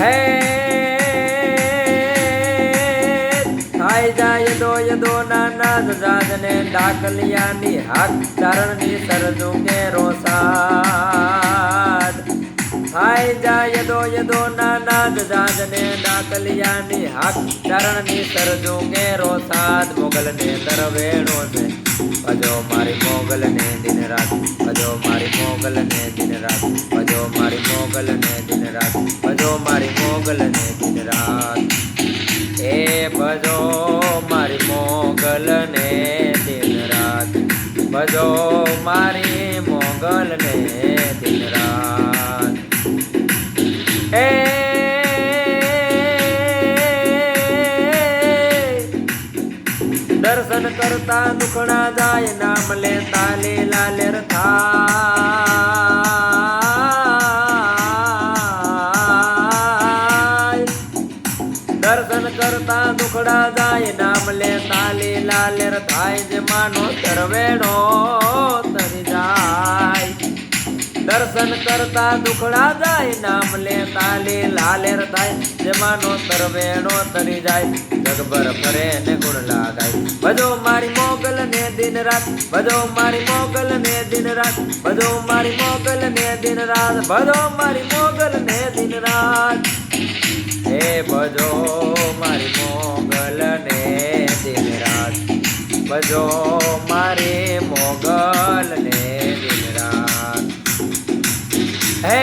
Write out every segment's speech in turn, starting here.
હે થાય જાય દો યદો નાના જાજને ડાકલિયાની હાથ ચારણની સરજુ કે રોસાદ થાય જાય દો યદો નાના જાજને ડાકલિયાની હાથ ચારણની સરજુ કે રોસાદ મોગલને તરવેણો છે. ભજો મારી મોગલને દિન રાત, ભજો મારી મોગલને દિન રાત, ભજો મારી મોગલને દિન રાત, ભજો મારી મોગલને દિન રાત. એ ભજો મારી મોગલને દિન રાત, ભજો મારી મોગલને દિન રાત. દર્શન કરતા દુખણા જાય, નામ લેતા લીલા લેર દર્શન કરતા દુખડા જાય, નામ લેતા લીલા લેર થાય જે માનો તરવેડો તરી જાય. દર્શન કરતા દુખડા જાય, નામ લેતા લીલા લેર થાય. જેમાંનો તરવેણો તરી જાય, જગભર ફરે ને ગુણ લાગાય. બધો મારી મોગલ ને દિન રાત બધો મારી મોગલ ને દિન રાત બધો મારી મોગલ ને દિન રાત બધો મારી મોગલ ને દિન રાત. હે ભજો મારી મોગલ ને દિન રાત, ભજો હે.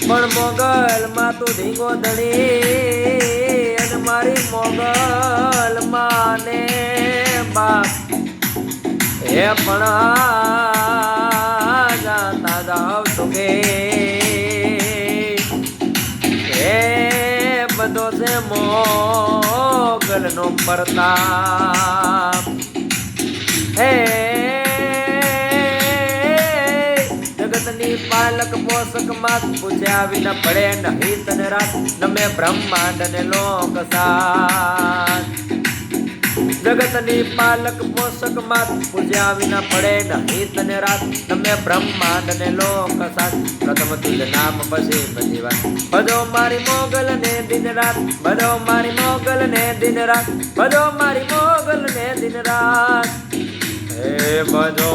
પણ મોગલ માં તું ધીંગો દળી અને મારી મોગલ માને બાપ. હે પણ જાતા જાવ કે હે બધો છે મોગલ નો પ્રતાપ. હે જગતની પાલક પોષક માત પૂછ્યા વિના પડે નહીં તને ને રાત તમે બ્રહ્માંડ ને લોક સાત પ્રથમ તુજ નામ પછી બધી વાત બધો મારી મોગલ ને દિન રાત બધો મારી મોગલ ને દિન રાત બધો મારી મોગલ ને દિન રાત હે બધો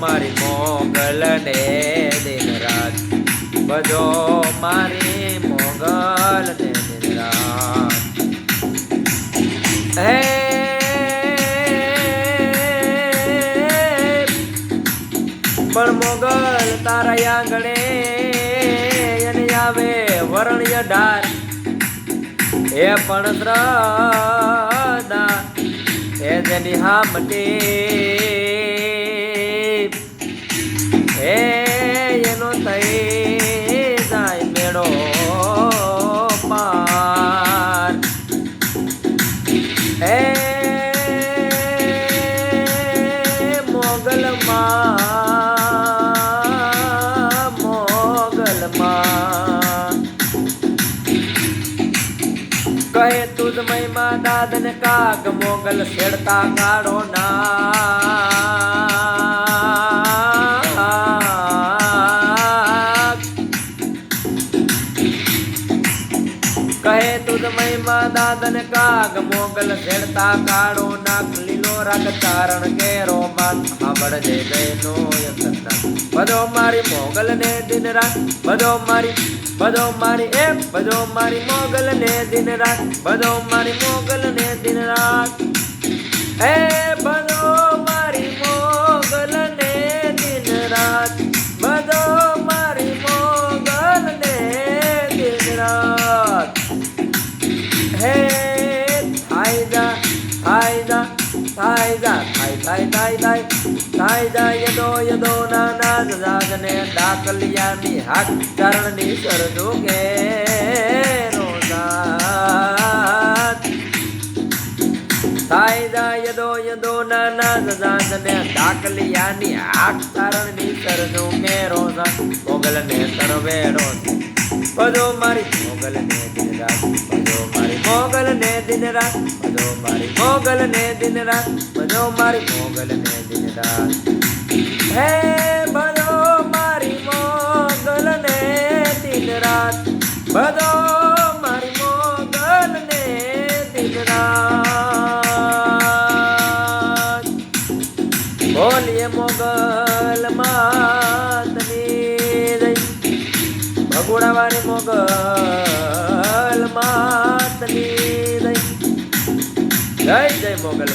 મારી મોગલ ને દિન રાત બધો મારી મોગલ ને દિન રાત હે પણ મોગલ તારા આંગણે એને આવે વરણ્ય ડાર. એ પણ શ્રદ્ધા એ જેની હામટે એ કહે તુદ મહિમા દાદ ને કાગ મોગલ છેડતા કાઢો ના કહે તુદ મહિમા દાદન કાગ મોગલ છેડતા કાળો નાક લીલો રાગ તારણ કેરો માન સાંભળ જય નો યતન બધો મારી મોગલ ને દિન રાત બધો મારી બધો મારી એ બધો મારી મોગલ ને દિન રાત બધો મારી મોગલ ને દિન રાત એ બધો થાય થાય થાય થાય. થાય થાય જા યદો યદો નાના જાજને ડાકલિયાની હાક ચરણની સરજો કે થાય જા યદો યદો નાના જાજને ડાકલિયાની હાક ચરણની સરજો કે રોઝા મોગલને સરવેડો બધો મારી. મોગલને દિન રાત. ભજો મારી મોગલ દિન રાત. ભજો મારી મોગલ દિન રાત. હે ભજો મારી મોગલ ને દિન રાત. ભજો મારી મોગલ ને દિન રાત. બોલીએ મોગલ માતની ભગોડા વાળી મોગલ મા જય જય જય મોગલ